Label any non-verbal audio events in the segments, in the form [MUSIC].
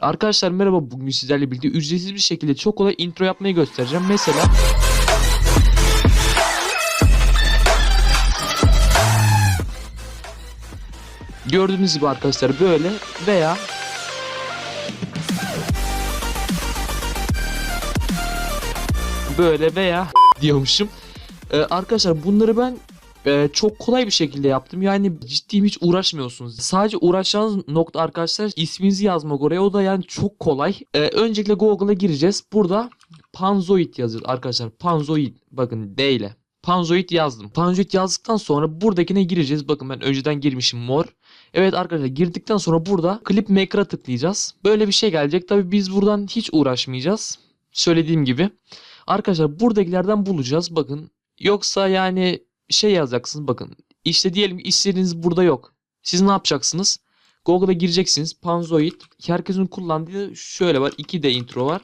Arkadaşlar merhaba bugün sizlerle birlikte ücretsiz bir şekilde çok kolay intro yapmayı göstereceğim. Mesela Gördüğünüz gibi arkadaşlar böyle veya böyle veya [LAUGHS] diyormuşum. Ee, arkadaşlar bunları ben e, çok kolay bir şekilde yaptım. Yani ciddiyim hiç uğraşmıyorsunuz. Sadece uğraşacağınız nokta arkadaşlar isminizi yazmak oraya. O da yani çok kolay. Ee, öncelikle Google'a gireceğiz. Burada Panzoid yazıyoruz arkadaşlar. Panzoid bakın D ile. Panzoid yazdım. Panzoid yazdıktan sonra buradakine gireceğiz. Bakın ben önceden girmişim mor. Evet arkadaşlar girdikten sonra burada Clip Maker'a tıklayacağız. Böyle bir şey gelecek. Tabi biz buradan hiç uğraşmayacağız. Söylediğim gibi. Arkadaşlar buradakilerden bulacağız. Bakın yoksa yani şey yazacaksınız bakın. İşte diyelim istediğiniz burada yok. Siz ne yapacaksınız? Google'a gireceksiniz. Panzoid. Herkesin kullandığı şöyle var. 2 de intro var.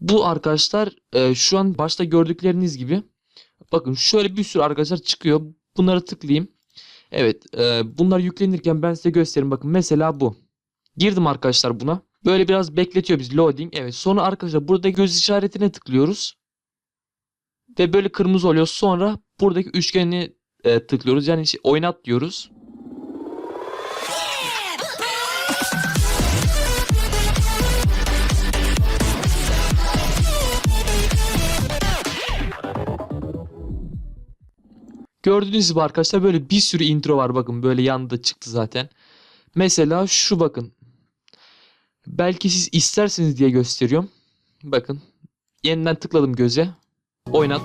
Bu arkadaşlar e, şu an başta gördükleriniz gibi. Bakın şöyle bir sürü arkadaşlar çıkıyor. Bunları tıklayayım. Evet e, bunlar yüklenirken ben size göstereyim. Bakın mesela bu. Girdim arkadaşlar buna. Böyle biraz bekletiyor biz loading. Evet sonra arkadaşlar burada göz işaretine tıklıyoruz. Ve böyle kırmızı oluyor. Sonra buradaki üçgeni e, tıklıyoruz. Yani şey, oynat diyoruz. Gördüğünüz gibi arkadaşlar böyle bir sürü intro var bakın böyle yanında çıktı zaten. Mesela şu bakın. Belki siz isterseniz diye gösteriyorum. Bakın. Yeniden tıkladım göze. Oynat.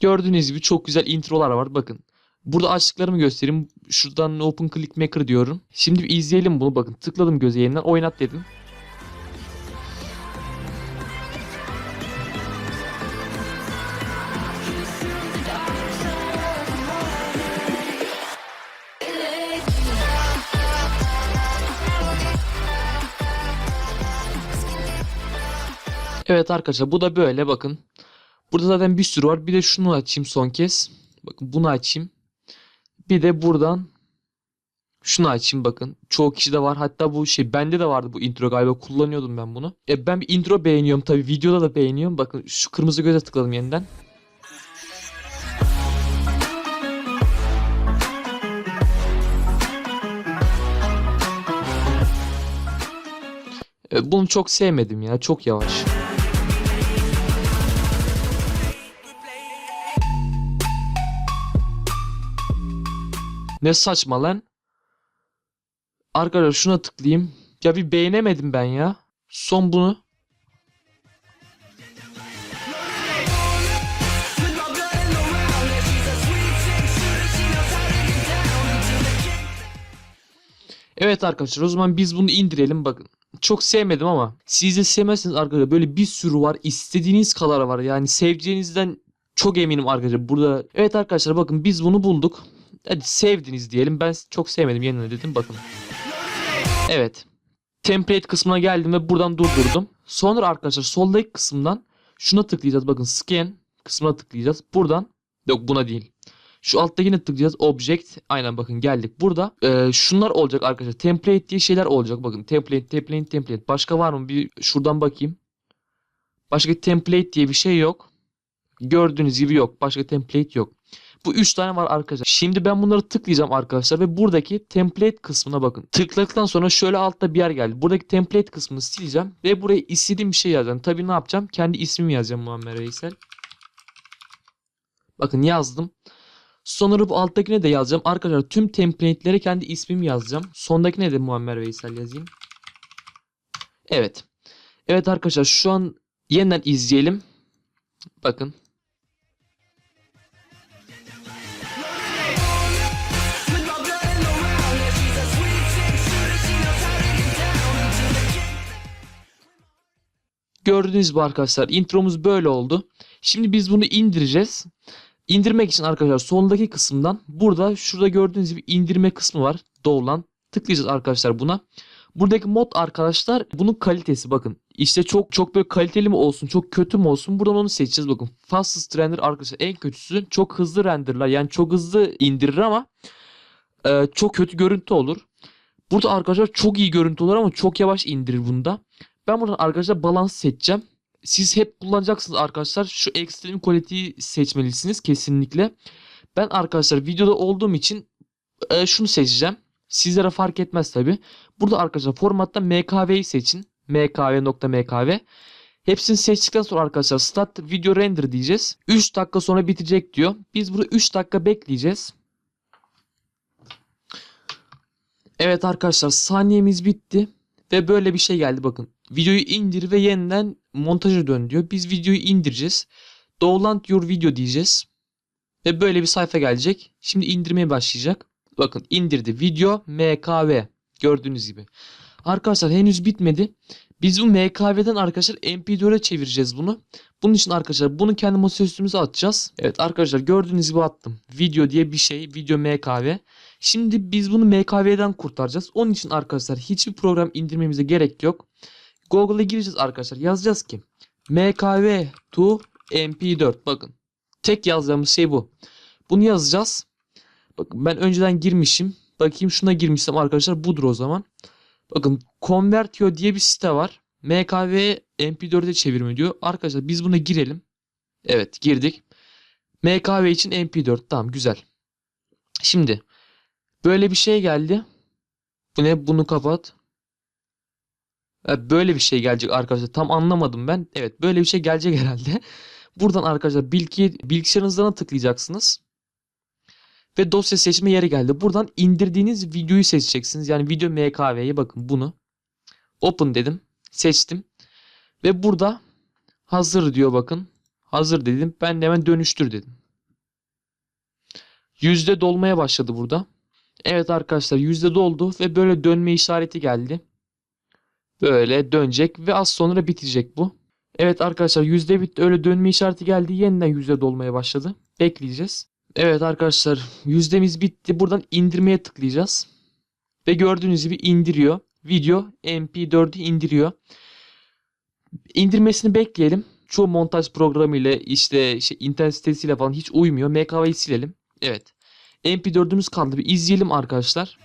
Gördüğünüz gibi çok güzel introlar var. Bakın. Burada açtıklarımı göstereyim. Şuradan Open Click Maker diyorum. Şimdi bir izleyelim bunu. Bakın tıkladım göze yeniden oynat dedim. Evet arkadaşlar bu da böyle bakın. Burada zaten bir sürü var. Bir de şunu açayım son kez. Bakın bunu açayım. Bir de buradan şunu açayım bakın. Çoğu kişi de var. Hatta bu şey bende de vardı bu intro galiba kullanıyordum ben bunu. E, ben bir intro beğeniyorum tabii videoda da beğeniyorum. Bakın şu kırmızı göze tıkladım yeniden. E, bunu çok sevmedim ya. Çok yavaş. Ne saçma lan. Arkadaşlar şuna tıklayayım. Ya bir beğenemedim ben ya. Son bunu. Evet arkadaşlar o zaman biz bunu indirelim bakın. Çok sevmedim ama siz de sevmezsiniz arkadaşlar. Böyle bir sürü var. istediğiniz kadar var. Yani seveceğinizden çok eminim arkadaşlar. Burada evet arkadaşlar bakın biz bunu bulduk. Hadi sevdiniz diyelim. Ben çok sevmedim yeniden dedim bakın. Evet. Template kısmına geldim ve buradan durdurdum. Sonra arkadaşlar soldaki kısımdan şuna tıklayacağız. Bakın scan kısmına tıklayacağız. Buradan yok buna değil. Şu alttakine tıklayacağız. Object. Aynen bakın geldik. Burada e, şunlar olacak arkadaşlar. Template diye şeyler olacak. Bakın template, template, template. Başka var mı? Bir şuradan bakayım. Başka template diye bir şey yok. Gördüğünüz gibi yok. Başka template yok. Bu 3 tane var arkadaşlar. Şimdi ben bunları tıklayacağım arkadaşlar ve buradaki template kısmına bakın. Tıkladıktan sonra şöyle altta bir yer geldi. Buradaki template kısmını sileceğim ve buraya istediğim bir şey yazacağım. Tabii ne yapacağım? Kendi ismimi yazacağım Muammer Veysel. Bakın yazdım. Sonra bu alttakine de yazacağım. Arkadaşlar tüm template'lere kendi ismimi yazacağım. Sondakine de Muammer Veysel yazayım. Evet. Evet arkadaşlar şu an yeniden izleyelim. Bakın. Gördüğünüz gibi arkadaşlar intromuz böyle oldu. Şimdi biz bunu indireceğiz. İndirmek için arkadaşlar soldaki kısımdan burada şurada gördüğünüz gibi indirme kısmı var. Doğulan. Tıklayacağız arkadaşlar buna. Buradaki mod arkadaşlar bunun kalitesi bakın. İşte çok çok böyle kaliteli mi olsun çok kötü mü olsun buradan onu seçeceğiz bakın. Fastest render arkadaşlar en kötüsü çok hızlı renderlar yani çok hızlı indirir ama e, çok kötü görüntü olur. Burada arkadaşlar çok iyi görüntü olur ama çok yavaş indirir bunda. Ben buradan arkadaşlar balans seçeceğim. Siz hep kullanacaksınız arkadaşlar. Şu extreme quality'yi seçmelisiniz kesinlikle. Ben arkadaşlar videoda olduğum için e, şunu seçeceğim. Sizlere fark etmez tabi. Burada arkadaşlar formatta MKV'yi seçin. mkv.mkv. Hepsini seçtikten sonra arkadaşlar start video render diyeceğiz. 3 dakika sonra bitecek diyor. Biz burada 3 dakika bekleyeceğiz. Evet arkadaşlar saniyemiz bitti. Ve böyle bir şey geldi bakın. Videoyu indir ve yeniden montaja dön diyor. Biz videoyu indireceğiz. Download your video diyeceğiz. Ve böyle bir sayfa gelecek. Şimdi indirmeye başlayacak. Bakın indirdi. Video MKV. Gördüğünüz gibi. Arkadaşlar henüz bitmedi. Biz bu MKV'den arkadaşlar MP4'e çevireceğiz bunu. Bunun için arkadaşlar bunu kendi masaüstümüze atacağız. Evet arkadaşlar gördüğünüz gibi attım. Video diye bir şey. Video MKV. Şimdi biz bunu MKV'den kurtaracağız. Onun için arkadaşlar hiçbir program indirmemize gerek yok. Google'a gireceğiz arkadaşlar. Yazacağız ki MKV to MP4. Bakın. Tek yazacağımız şey bu. Bunu yazacağız. Bakın ben önceden girmişim. Bakayım şuna girmişsem arkadaşlar budur o zaman. Bakın Convertio diye bir site var. MKV MP4'e çevirme diyor. Arkadaşlar biz buna girelim. Evet girdik. MKV için MP4 tamam güzel. Şimdi böyle bir şey geldi. Bu ne? Bunu kapat. Böyle bir şey gelecek arkadaşlar. Tam anlamadım ben. Evet böyle bir şey gelecek herhalde. [LAUGHS] Buradan arkadaşlar bilgi, bilgisayarınızdan tıklayacaksınız. Ve dosya seçme yeri geldi. Buradan indirdiğiniz videoyu seçeceksiniz. Yani video MKV'ye bakın bunu. Open dedim. Seçtim. Ve burada hazır diyor bakın. Hazır dedim. Ben de hemen dönüştür dedim. Yüzde dolmaya başladı burada. Evet arkadaşlar yüzde doldu ve böyle dönme işareti geldi. Böyle dönecek ve az sonra bitecek bu. Evet arkadaşlar yüzde bitti öyle dönme işareti geldi yeniden yüzde dolmaya başladı. Bekleyeceğiz. Evet arkadaşlar yüzdemiz bitti. Buradan indirmeye tıklayacağız. Ve gördüğünüz gibi indiriyor. Video MP4'ü indiriyor. İndirmesini bekleyelim. Çoğu montaj programı ile işte, işte internet sitesiyle falan hiç uymuyor. MKV'yi silelim. Evet. MP4'ümüz kaldı. Bir izleyelim arkadaşlar.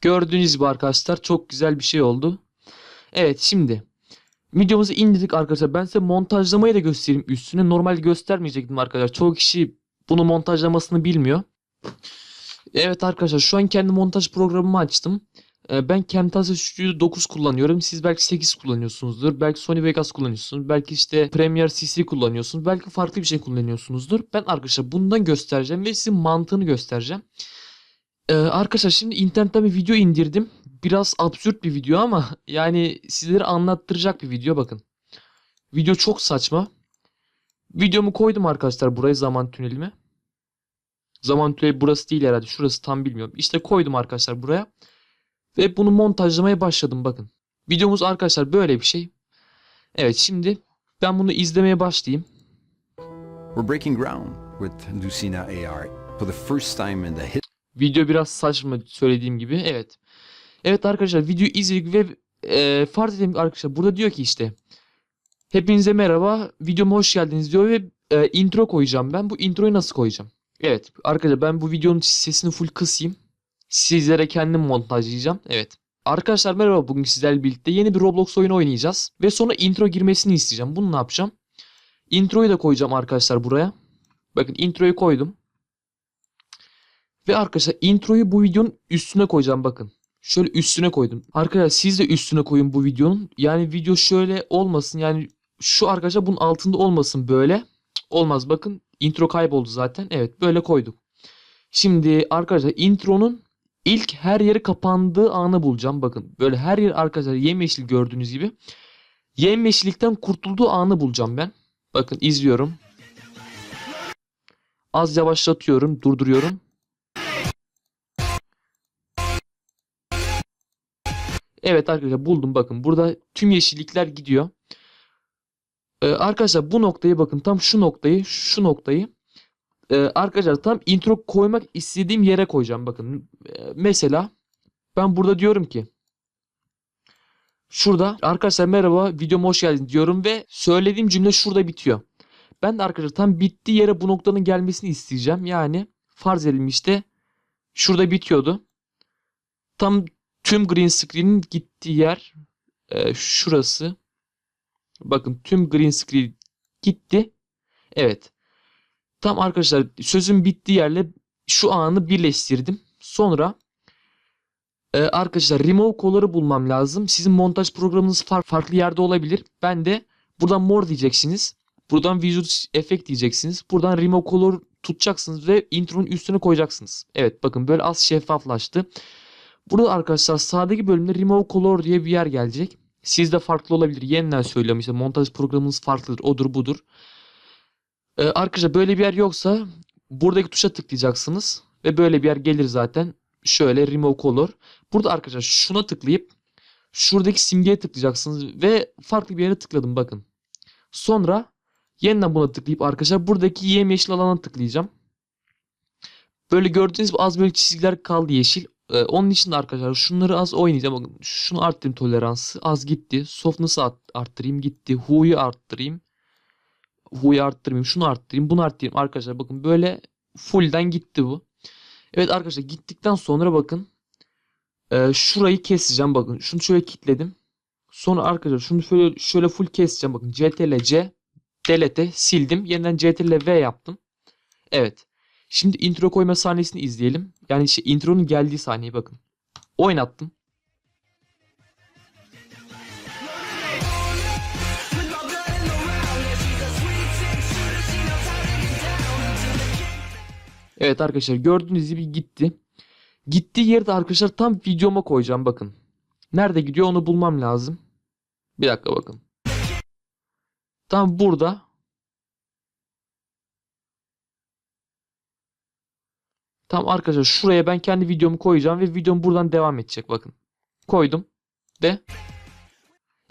Gördüğünüz gibi arkadaşlar çok güzel bir şey oldu. Evet şimdi videomuzu indirdik arkadaşlar. Ben size montajlamayı da göstereyim üstüne. Normal göstermeyecektim arkadaşlar. Çoğu kişi bunu montajlamasını bilmiyor. Evet arkadaşlar şu an kendi montaj programımı açtım. Ee, Ben Camtasia Studio 9 kullanıyorum. Siz belki 8 kullanıyorsunuzdur. Belki Sony Vegas kullanıyorsunuz. Belki işte Premiere CC kullanıyorsunuz. Belki farklı bir şey kullanıyorsunuzdur. Ben arkadaşlar bundan göstereceğim ve size mantığını göstereceğim. Ee, arkadaşlar şimdi internetten bir video indirdim. Biraz absürt bir video ama yani sizlere anlattıracak bir video bakın. Video çok saçma. Videomu koydum arkadaşlar buraya zaman tünelime. Zaman tüneli burası değil herhalde. Şurası tam bilmiyorum. İşte koydum arkadaşlar buraya. Ve bunu montajlamaya başladım bakın. Videomuz arkadaşlar böyle bir şey. Evet şimdi ben bunu izlemeye başlayayım. We're breaking ground with Lucina AR for the first time in the history Video biraz saçma söylediğim gibi. Evet. Evet arkadaşlar videoyu izledik ve e, farz edelim arkadaşlar burada diyor ki işte Hepinize merhaba. Videoma hoş geldiniz diyor ve e, intro koyacağım ben. Bu introyu nasıl koyacağım? Evet arkadaşlar ben bu videonun sesini full kısayım. Sizlere kendim montajlayacağım. Evet. Arkadaşlar merhaba bugün sizlerle birlikte yeni bir Roblox oyunu oynayacağız. Ve sonra intro girmesini isteyeceğim. Bunu ne yapacağım? Introyu da koyacağım arkadaşlar buraya. Bakın introyu koydum. Ve arkadaşlar introyu bu videonun üstüne koyacağım bakın. Şöyle üstüne koydum. Arkadaşlar siz de üstüne koyun bu videonun. Yani video şöyle olmasın. Yani şu arkadaşlar bunun altında olmasın böyle. Olmaz bakın. Intro kayboldu zaten. Evet böyle koyduk. Şimdi arkadaşlar intronun ilk her yeri kapandığı anı bulacağım. Bakın böyle her yer arkadaşlar yemyeşil gördüğünüz gibi. Yemyeşillikten kurtulduğu anı bulacağım ben. Bakın izliyorum. Az yavaşlatıyorum, durduruyorum. Evet arkadaşlar buldum bakın. Burada tüm yeşillikler gidiyor. Ee, arkadaşlar bu noktayı bakın tam şu noktayı şu noktayı Ee, arkadaşlar tam intro koymak istediğim yere koyacağım bakın. Ee, mesela ben burada diyorum ki şurada arkadaşlar merhaba videoma hoş geldin diyorum ve söylediğim cümle şurada bitiyor. Ben de arkadaşlar tam bittiği yere bu noktanın gelmesini isteyeceğim. Yani farz edelim işte şurada bitiyordu. Tam tüm green screen'in gittiği yer e, şurası. Bakın tüm green screen gitti. Evet. Tam arkadaşlar sözün bittiği yerle şu anı birleştirdim. Sonra e, arkadaşlar remove color'ı bulmam lazım. Sizin montaj programınız far- farklı yerde olabilir. Ben de buradan mor diyeceksiniz. Buradan visual effect diyeceksiniz. Buradan remove color tutacaksınız ve intro'nun üstüne koyacaksınız. Evet bakın böyle az şeffaflaştı. Burada arkadaşlar sağdaki bölümde remove color diye bir yer gelecek. Sizde farklı olabilir. Yeniden söylüyorum işte montaj programınız farklıdır. Odur budur. Ee, arkadaşlar böyle bir yer yoksa buradaki tuşa tıklayacaksınız. Ve böyle bir yer gelir zaten. Şöyle remove color. Burada arkadaşlar şuna tıklayıp şuradaki simgeye tıklayacaksınız. Ve farklı bir yere tıkladım bakın. Sonra yeniden buna tıklayıp arkadaşlar buradaki yemyeşil alana tıklayacağım. Böyle gördüğünüz gibi az böyle çizgiler kaldı yeşil. Ee, onun için de arkadaşlar şunları az oynayacağım. Bakın şunu arttırayım toleransı. Az gitti. Softness'ı art- arttırayım gitti. Hu'yu arttırayım. Hu'yu arttırayım. Şunu arttırayım. Bunu arttırayım. Arkadaşlar bakın böyle fullden gitti bu. Evet arkadaşlar gittikten sonra bakın. Ee, şurayı keseceğim bakın. Şunu şöyle kilitledim. Sonra arkadaşlar şunu şöyle, şöyle full keseceğim. Bakın CTRL C delete sildim. Yeniden CTRL V yaptım. Evet. Şimdi intro koyma sahnesini izleyelim. Yani şey, intronun geldiği sahneyi bakın. Oynattım. Evet arkadaşlar gördüğünüz gibi gitti. Gittiği yerde arkadaşlar tam videoma koyacağım bakın. Nerede gidiyor onu bulmam lazım. Bir dakika bakın. Tam burada. Tam arkadaşlar şuraya ben kendi videomu koyacağım ve videom buradan devam edecek bakın. Koydum ve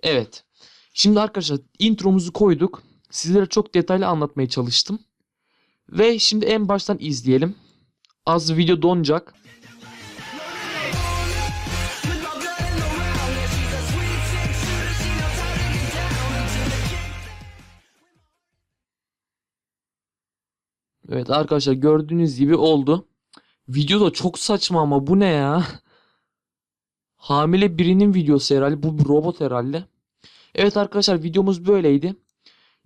evet. Şimdi arkadaşlar intromuzu koyduk. Sizlere çok detaylı anlatmaya çalıştım. Ve şimdi en baştan izleyelim. Az video donacak. Evet arkadaşlar gördüğünüz gibi oldu. Video da çok saçma ama bu ne ya? Hamile birinin videosu herhalde. Bu bir robot herhalde. Evet arkadaşlar videomuz böyleydi.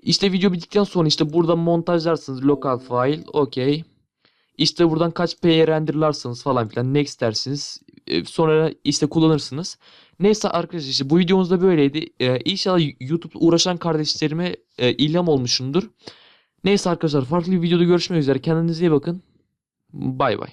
İşte video bittikten sonra işte burada montajlarsınız. Local file. Okey. İşte buradan kaç P'ye renderlarsınız falan filan. Next dersiniz. E, Sonra işte kullanırsınız. Neyse arkadaşlar işte bu videomuz da böyleydi. Ee, inşallah YouTube'da uğraşan kardeşlerime e, ilham olmuşumdur. Neyse arkadaşlar farklı bir videoda görüşmek üzere. Kendinize iyi bakın. Bay bay.